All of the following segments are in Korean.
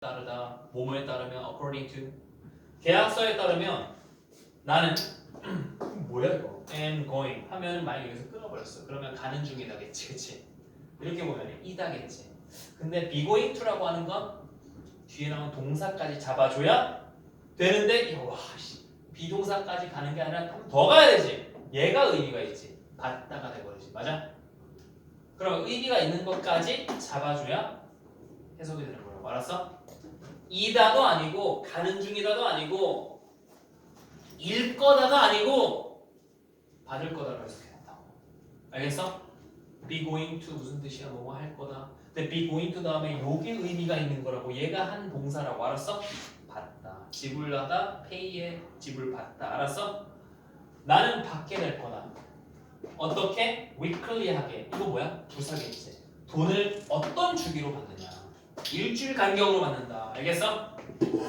따르다 뭐뭐에 따르면 according to. 계약서에 따르면 나는 뭐야 이거? am going 하면 만약 여기서 끊어버렸어. 그러면 가는 중이다겠지 그치? 이렇게 보면 이다겠지. 근데 be going to라고 하는 건 뒤에 나온 동사까지 잡아줘야 되는데 와 씨, 비동사까지 가는 게 아니라 좀더 가야 되지. 얘가 의미가 있지. 받다가 돼버리지. 맞아? 그럼 의미가 있는 것까지 잡아줘야 해석이 되는 거라고. 알았어? 이다도 아니고 가는 중이다도 아니고 일 거다도 아니고 받을 거다라고 해석해야 된다고 알겠어? be going to 무슨 뜻이야 뭐뭐 할 거다 근데 be going to 다음에 요게 의미가 있는 거라고 얘가 한 동사라고 알았어? 받다 지불하다 pay에 지불 받다 알았어? 나는 받게 될 거다 어떻게? weekly하게 이거 뭐야? 부사겠지 돈을 어떤 주기로 받느냐 일주일 간격으로 받는다. 알겠어?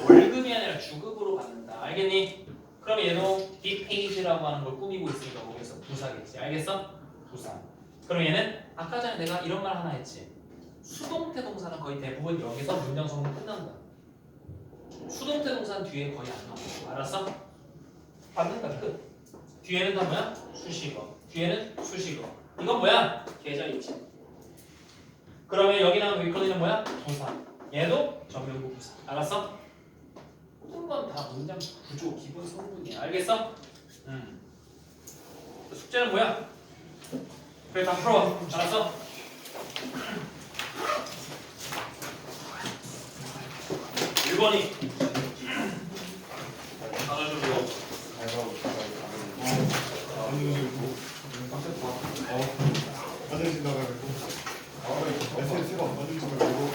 월급이 아니라 주급으로 받는다. 알겠니? 그럼 얘도 paid라고 하는 걸 꾸미고 있으니까 거기서 부사겠지. 알겠어? 부사. 그럼 얘는 아까 전에 내가 이런 말 하나 했지. 수동태 동사는 거의 대부분 여기서 문장 성분 끝난다. 수동태 동사는 뒤에 거의 안 나오고 알았어? 받는다 끝. 뒤에는 다 뭐야? 수식어. 뒤에는 수식어. 이건 뭐야? 계절이지. 그러면 여기 나온 위클리는 뭐야? 부사. 얘도 정명구 부사. 알았어? 모든 건 다 문장 구조 기본 성분이야. 알겠어? 음. 숙제는 뭐야? 그래 다 풀어와. 알았어? 1번이 받아주고 화장실 나가고 메시지 쓰고 화장실 가고 화장실 가고